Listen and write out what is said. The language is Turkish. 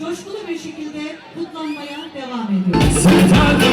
Coşkulu bir şekilde kutlanmaya devam ediyoruz.